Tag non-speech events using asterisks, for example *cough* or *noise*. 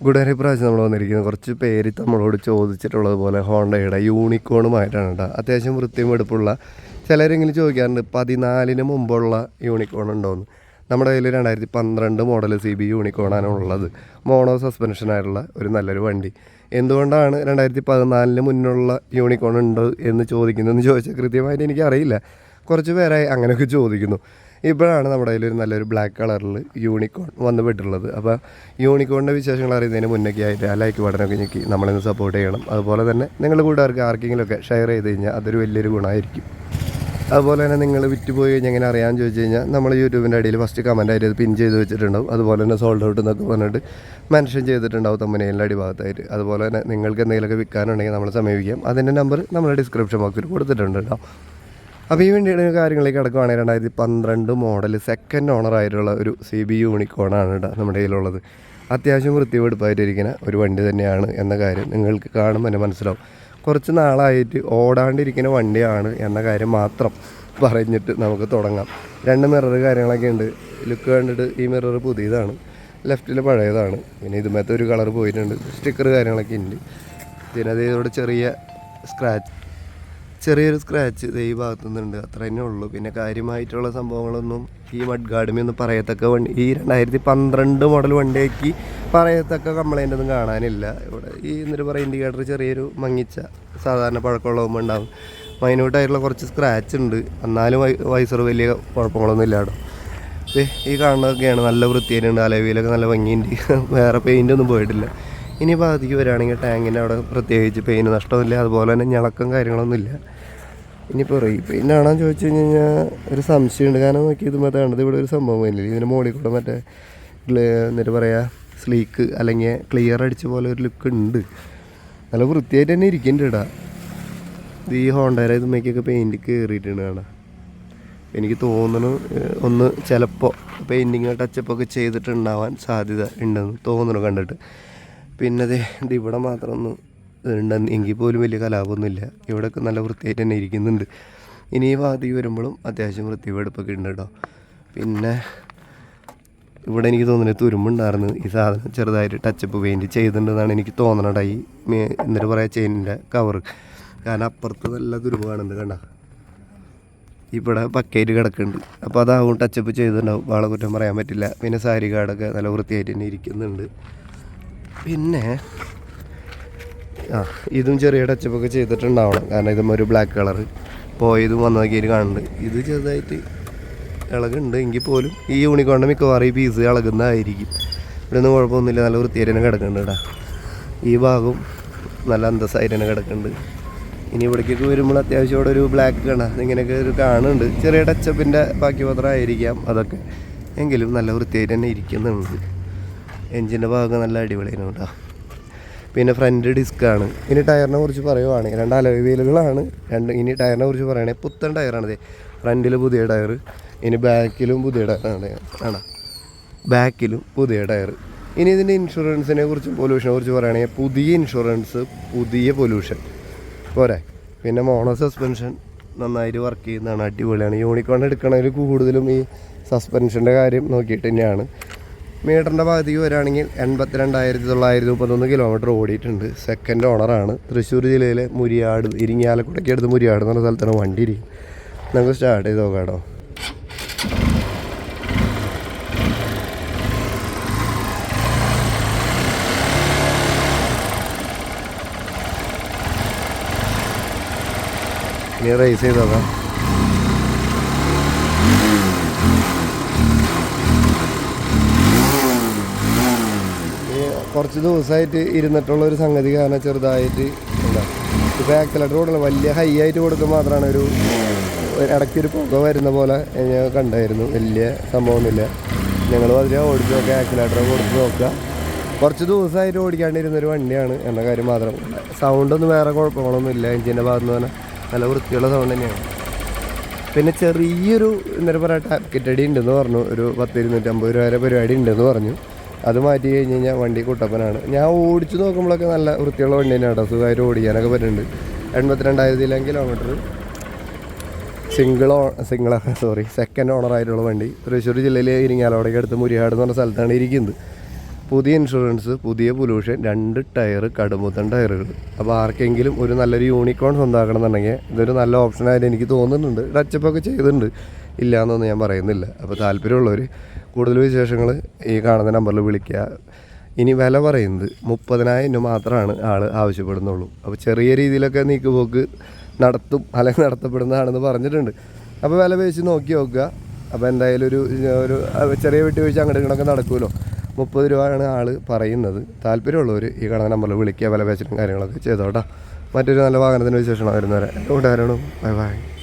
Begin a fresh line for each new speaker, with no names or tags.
ഗുഡാരി പ്രാവശ്യം നമ്മൾ വന്നിരിക്കുന്നത് കുറച്ച് പേര് നമ്മളോട് ചോദിച്ചിട്ടുള്ളത് പോലെ ഹോണ്ടയുടെ യൂണിക്കോണുമായിട്ടാണ് കേട്ടോ. അത്യാവശ്യം വൃത്തിയും എടുപ്പുള്ള ചിലരെങ്കിലും ചോദിക്കാറുണ്ട് പതിനാലിന് മുമ്പുള്ള യൂണിക്കോൺ ഉണ്ടോയെന്ന് നമ്മുടെ കയ്യിൽ രണ്ടായിരത്തി പന്ത്രണ്ട് മോഡൽ സി ബി യൂണിക്കോണാണ് ഉള്ളത്. മോണോ സസ്പെൻഷനായിട്ടുള്ള ഒരു നല്ലൊരു വണ്ടി. എന്തുകൊണ്ടാണ് രണ്ടായിരത്തി പതിനാലിന് മുന്നുള്ള യൂണിക്കോൺ ഉണ്ട് എന്ന് ചോദിക്കുന്നതെന്ന് ചോദിച്ചാൽ കൃത്യമായിട്ട് എനിക്കറിയില്ല. കുറച്ച് പേരായി അങ്ങനെയൊക്കെ ചോദിക്കുന്നു. ഇപ്പോഴാണ് നമ്മുടെ കയ്യിൽ ഒരു നല്ലൊരു ബ്ലാക്ക് കളറിൽ യൂണിക്കോൺ വന്ന് പെട്ടുള്ളത് അപ്പോൾ യൂണിക്കോണിന്റെ വിശേഷങ്ങൾ അറിയുന്നതിന് മുന്നൊക്കെ ആയിട്ട് ആ ലൈക്ക് ബട്ടനൊക്കെ ഞെക്കി നമ്മളിന്ന് സപ്പോർട്ട് ചെയ്യണം. അതുപോലെ തന്നെ നിങ്ങളുടെ കൂട്ടുകാർക്ക് ആർക്കെങ്കിലുമൊക്കെ ഷെയർ ചെയ്ത് കഴിഞ്ഞാൽ അതൊരു വലിയൊരു ഗുണമായിരിക്കും. അതുപോലെ തന്നെ നിങ്ങൾ വിറ്റ് പോയി കഴിഞ്ഞാൽ എങ്ങനെ അറിയാമെന്ന് ചോദിച്ചു കഴിഞ്ഞാൽ നമ്മൾ യൂട്യൂബിന്റെ അടിയിൽ ഫസ്റ്റ് കമന്റ് ആയിട്ട് പിൻ ചെയ്ത് വെച്ചിട്ടുണ്ടാവും. അതുപോലെ തന്നെ സോൾഡ് ഔട്ട് എന്നൊക്കെ പറഞ്ഞിട്ട് മെൻഷൻ ചെയ്തിട്ടുണ്ടാവും തമ്മനയിലെ അടിഭാഗത്തായിട്ട്. അതുപോലെ തന്നെ നിങ്ങൾക്ക് എന്തെങ്കിലുമൊക്കെ വിൽക്കാനുണ്ടെങ്കിൽ നമ്മൾ സമീപിക്കാം. അതിന്റെ നമ്പർ നമ്മുടെ ഡിസ്ക്രിപ്ഷൻ ബോക്സിൽ കൊടുത്തിട്ടുണ്ട് കേട്ടോ. അപ്പോൾ ഈ വണ്ടിയുടെ കാര്യങ്ങളിലേക്ക് കിടക്കുവാണെങ്കിൽ രണ്ടായിരത്തി പന്ത്രണ്ട് മോഡൽ സെക്കൻഡ് ഓണർ ആയിട്ടുള്ള ഒരു സി ബി യൂണിക്കോണാണ് നമ്മുടെ കയ്യിലുള്ളത്. അത്യാവശ്യം വൃത്തിവെടുപ്പായിട്ടിരിക്കുന്ന ഒരു വണ്ടി തന്നെയാണ് എന്ന കാര്യം നിങ്ങൾക്ക് കാണുമ്പോൾ തന്നെ മനസ്സിലാവും. കുറച്ച് നാളായിട്ട് ഓടാണ്ടിരിക്കുന്ന വണ്ടിയാണ് എന്ന കാര്യം മാത്രം പറഞ്ഞിട്ട് നമുക്ക് തുടങ്ങാം. രണ്ട് മിറർ കാര്യങ്ങളൊക്കെ ഉണ്ട്. ലുക്ക് കണ്ടിട്ട് ഈ മിറർ പുതിയതാണ്. ലെഫ്റ്റിൽ പഴയതാണ്. പിന്നെ ഇതുമത്തെ ഒരു കളർ പോയിട്ടുണ്ട്. സ്റ്റിക്കർ കാര്യങ്ങളൊക്കെ ഉണ്ട്. പിന്നെ അതേതോടെ ചെറിയ സ്ക്രാച്ച് ചെറിയൊരു സ്ക്രാച്ച് ഈ ഭാഗത്തു നിന്നുണ്ട് അത്ര തന്നെ ഉള്ളൂ. പിന്നെ കാര്യമായിട്ടുള്ള സംഭവങ്ങളൊന്നും ഈ മഡ് ഗാർഡുമൊന്നും പറയത്തക്ക വണ്ടി ഈ രണ്ടായിരത്തി പന്ത്രണ്ട് മോഡൽ വണ്ടിയാക്കി പറയത്തക്ക കംപ്ലൈന്റ് ഒന്നും കാണാനില്ല. ഇവിടെ ഈ എന്നിട്ട് പറയുക ഇൻഡിക്കേറ്റർ ചെറിയൊരു മങ്ങിച്ച സാധാരണ പഴക്കമുള്ളതുമ്പോൾ ഉണ്ടാവും. മൈന്യൂട്ടായിട്ടുള്ള കുറച്ച് സ്ക്രാച്ച് ഉണ്ട്. എന്നാലും വൈസർ വലിയ കുഴപ്പങ്ങളൊന്നും ഇല്ല കേട്ടോ ഈ കാണുന്നതൊക്കെയാണ് നല്ല വൃത്തിയായിട്ടുണ്ട്. അലവിയിലൊക്കെ നല്ല ഭംഗിയുണ്ട്. *laughs* വേറെ പെയിന്റ് ഒന്നും പോയിട്ടില്ല. ഇനി ഭാഗത്തേക്ക് വരികയാണെങ്കിൽ ടാങ്കിന്റെ അവിടെ പ്രത്യേകിച്ച് പെയിൻ നഷ്ടമില്ല അതുപോലെ തന്നെ ഞളക്കം കാര്യങ്ങളൊന്നുമില്ല. ഇനിയിപ്പോൾ റീപെയിന്റാണോ ചോദിച്ചു കഴിഞ്ഞ് കഴിഞ്ഞാൽ ഒരു സംശയമുണ്ട്. കാരണം നോക്കി ഇത് മറ്റേ കണ്ടത് ഇവിടെ ഒരു സംഭവം ഇല്ല ഇതിന് മുകളിൽ കൂടെ മറ്റേ എന്നിട്ട് പറയാ സ്ലീക്ക് അല്ലെങ്കിൽ ക്ലിയർ അടിച്ച പോലെ ഒരു ലുക്ക് ഉണ്ട്. നല്ല വൃത്തിയായിട്ട് തന്നെ ഇരിക്കുന്നുണ്ട് ഇടാ ഇത് ഈ ഹോണ്ടയുടെ ഇതുമ്മയ്ക്കൊക്കെ പെയിന്റ് കയറിയിട്ടുണ്ട് കാണാം. എനിക്ക് തോന്നുന്നു ഒന്ന് ചിലപ്പോൾ പെയിന്റിങ് ടച്ചപ്പൊക്കെ ചെയ്തിട്ടുണ്ടാവാൻ സാധ്യത ഉണ്ടെന്ന് തോന്നുന്നു കണ്ടിട്ട്. പിന്നെ ദേ ഇത് ഇവിടെ മാത്രം ഒന്ന് ഉണ്ടെന്ന് എങ്കിൽ പോലും വലിയ കലാപമൊന്നുമില്ല. ഇവിടെയൊക്കെ നല്ല വൃത്തിയായിട്ട് തന്നെ ഇരിക്കുന്നുണ്ട്. ഇനി ഈ ഭാഗത്തേക്ക് വരുമ്പോഴും അത്യാവശ്യം വൃത്തി വെടുപ്പൊക്കെ ഉണ്ട് കേട്ടോ. പിന്നെ ഇവിടെ എനിക്ക് തോന്നുന്നത് തുരുമ്പുണ്ടായിരുന്നു. ഈ സാധനം ചെറുതായിട്ട് ടച്ചപ്പ് പെയിന്റ് ചെയ്തിട്ടുണ്ടെന്നാണ് എനിക്ക് തോന്നണട ഈ എന്നിട്ട് പറയാം ചെയിനിന്റെ കവർ കാരണം അപ്പുറത്ത് നല്ല തുരുമ്പ് കാണുന്നുണ്ട് കണ്ട. ഇവിടെ പക്കയിൽ കിടക്കുന്നുണ്ട്. അപ്പോൾ അതാവും ടച്ചപ്പ് ചെയ്തിട്ടുണ്ടാവും. വാളെ കുറ്റം പറയാൻ പറ്റില്ല. പിന്നെ സാരി കാർഡൊക്കെ നല്ല വൃത്തിയായിട്ട് തന്നെ ഇരിക്കുന്നുണ്ട്. പിന്നെ ആ ഇതും ചെറിയ ടച്ചപ്പൊക്കെ ചെയ്തിട്ടുണ്ടാവണം. കാരണം ഇതും ഒരു ബ്ലാക്ക് കളർ പോയതും വന്നതൊക്കെ കാണുന്നുണ്ട്. ഇത് ചെറുതായിട്ട് ഇളകുണ്ട് എങ്കിൽ പോലും ഈ യൂണിക്കോണിന്റെ മിക്കവാറും ഈ പീസ് ഇളകുന്നതായിരിക്കും. ഇവിടെ ഒന്നും കുഴപ്പമൊന്നുമില്ല. നല്ല വൃത്തിയായിട്ട് തന്നെ കിടക്കുന്നുണ്ട് കേട്ടോ. ഈ ഭാഗം നല്ല അന്തസ്സായിട്ട് തന്നെ കിടക്കുന്നുണ്ട്. ഇനി ഇവിടേക്കൊക്കെ വരുമ്പോൾ അത്യാവശ്യം ഇവിടെ ഒരു ബ്ലാക്ക് കണ ഇങ്ങനെയൊക്കെ ഒരു കാണുന്നുണ്ട്. ചെറിയ ടച്ചപ്പിന്റെ ബാക്കി പത്രം ആയിരിക്കാം അതൊക്കെ. എങ്കിലും നല്ല വൃത്തിയായിട്ട് തന്നെ ഇരിക്കുന്നുണ്ട്. എൻജിന്റെ ഭാഗം നല്ല അടിപൊളിയാണ് കേട്ടോ. പിന്നെ ഫ്രണ്ട് ഡിസ്ക്കാണ് ഇനി ടയറിനെ കുറിച്ച് പറയുവാണ് രണ്ട് അലോയ് വീലുകളാണ് രണ്ട് ഇനി ടയറിനെ കുറിച്ച് പറയുകയാണെങ്കിൽ പുത്തൻ ടയറാണ് ഇത് ഫ്രണ്ടിൽ പുതിയ ടയർ ഇനി ബാക്കിലും പുതിയ ടയറാണ് ആണ് ബാക്കിലും പുതിയ ടയർ ഇനി ഇതിന്റെ ഇൻഷുറൻസിനെ കുറിച്ചും പൊല്യൂഷനെ കുറിച്ച് പറയുകയാണെങ്കിൽ പുതിയ ഇൻഷുറൻസ് പുതിയ പൊല്യൂഷൻ പോരെ. പിന്നെ മോണോ സസ്പെൻഷൻ നന്നായിട്ട് വർക്ക് ചെയ്യുന്നതാണ് അടിപൊളിയാണ്. യൂണിക്കോൺ എടുക്കണമെങ്കിൽ കൂടുതലും ഈ സസ്പെൻഷന്റെ കാര്യം നോക്കിയിട്ട് തന്നെയാണ്. മീറ്ററിന്റെ ഭാഗത്തേക്ക് വരികയാണെങ്കിൽ എൺപത്തിരണ്ടായിരത്തി തൊള്ളായിരത്തി മുപ്പത്തൊന്ന് കിലോമീറ്റർ ഓടിയിട്ടുണ്ട് സെക്കൻഡ് ഓണറാണ് തൃശ്ശൂർ ജില്ലയിലെ മുരിയാട് ഇരിങ്ങാലക്കുടയ്ക്ക് അടുത്ത് മുരിയാട് എന്ന സ്ഥലത്താണ് വണ്ടി ഇരിക്കും നമുക്ക് സ്റ്റാർട്ട് ചെയ്ത് നോക്കാം കേട്ടോ. ഇനി റേസ് ചെയ്ത് കുറച്ച് ദിവസമായിട്ട് ഇരുന്നിട്ടുള്ള ഒരു സംഗതി കാരണം ചെറുതായിട്ട് എന്താ ഇപ്പോൾ ആക്സിലേറ്റർ കൊടുക്കണം വലിയ ഹൈ ആയിട്ട് കൊടുക്കുമ്പോൾ മാത്രമാണ് ഒരു ഇടയ്ക്ക് ഒരു പുക വരുന്ന പോലെ ഞാൻ കണ്ടായിരുന്നു. വലിയ സംഭവമൊന്നുമില്ല. ഞങ്ങൾ അതിൽ ഓടിച്ച് നോക്കുക ആക്സിലേറ്റർ കൊടുത്ത് നോക്കുക. കുറച്ച് ദിവസമായിട്ട് ഓടിക്കാണ്ടിരുന്നൊരു വണ്ടിയാണ്. എന്ന കാര്യം മാത്രം. സൗണ്ടൊന്നും വേറെ കുഴപ്പങ്ങളൊന്നും ഇല്ല എഞ്ചിന്റെ ഭാഗത്ത് നിന്ന് നല്ല വൃത്തിയുള്ള സൗണ്ട് തന്നെയാണ്. പിന്നെ ചെറിയൊരു എന്താ പറയുക ടാക്കറ്റ് അടി ഉണ്ടെന്ന് പറഞ്ഞു. ഒരു പത്ത് ഇരുന്നൂറ്റമ്പത് രൂപ വരെ പരിപാടി ഉണ്ടെന്ന് പറഞ്ഞു. അത് മാറ്റി കഴിഞ്ഞ് കഴിഞ്ഞാൽ വണ്ടി കുട്ടപ്പനാണ്. ഞാൻ ഓടിച്ചു നോക്കുമ്പോഴൊക്കെ നല്ല വൃത്തിയുള്ള വണ്ടി തന്നെയാണ് കേട്ടോ സുഖമായിട്ട് ഓടിക്കാനൊക്കെ പറ്റുന്നുണ്ട്. എൺപത്തിരണ്ടായിരത്തിലും kilometre single oh single sorry second owner ആയിട്ടുള്ള വണ്ടി. തൃശ്ശൂർ ജില്ലയിലെ ഇരിങ്ങാലോടേക്ക് അടുത്ത് മുരിയാട് എന്ന് പറഞ്ഞ സ്ഥലത്താണ് ഇരിക്കുന്നത്. പുതിയ ഇൻഷുറൻസ് പുതിയ പൊല്യൂഷൻ രണ്ട് ടയർ കടുമുത്തൻ ടയറുകൾ അപ്പോൾ ആർക്കെങ്കിലും ഒരു നല്ലൊരു യൂണിക്കോൺ സ്വന്തമാക്കണം എന്നുണ്ടെങ്കിൽ ഇതൊരു നല്ല ഓപ്ഷനായിട്ട് എനിക്ക് തോന്നുന്നുണ്ട്. ടച്ചപ്പൊക്കെ ചെയ്തിട്ടുണ്ട്. ഇല്ല എന്നൊന്നും ഞാൻ പറയുന്നില്ല. അപ്പോൾ താല്പര്യമുള്ളവർ കൂടുതൽ വിശേഷങ്ങൾ ഈ കാണുന്ന നമ്പറിൽ വിളിക്കുക. ഇനി വില പറയുന്നത് മുപ്പതിനായിരം രൂപ മാത്രമാണ് ആൾ ആവശ്യപ്പെടുന്നുള്ളൂ. അപ്പോൾ ചെറിയ രീതിയിലൊക്കെ നീക്കുപോക്ക് നടത്തും അല്ലെങ്കിൽ നടത്തപ്പെടുന്നതാണെന്ന് പറഞ്ഞിട്ടുണ്ട്. അപ്പോൾ വില പേശി നോക്കി നോക്കുക. അപ്പോൾ എന്തായാലും ഒരു ഒരു ചെറിയ വിട്ടുവീഴ്ച അങ്ങോട്ട് ഇങ്ങോട്ടൊക്കെ നടക്കുമല്ലോ. മുപ്പത് രൂപയാണ് ആൾ പറയുന്നത്. താല്പര്യമുള്ളവർ ഈ കാണുന്ന നമ്പറിൽ വിളിക്കുക വില പേശലും കാര്യങ്ങളൊക്കെ ചെയ്തോട്ടാ. മറ്റൊരു നല്ല വാഹനത്തിന്റെ വിശേഷമാണ് വരുന്നവരെ. കൂട്ടുകാരാണ് ബൈ ബൈ.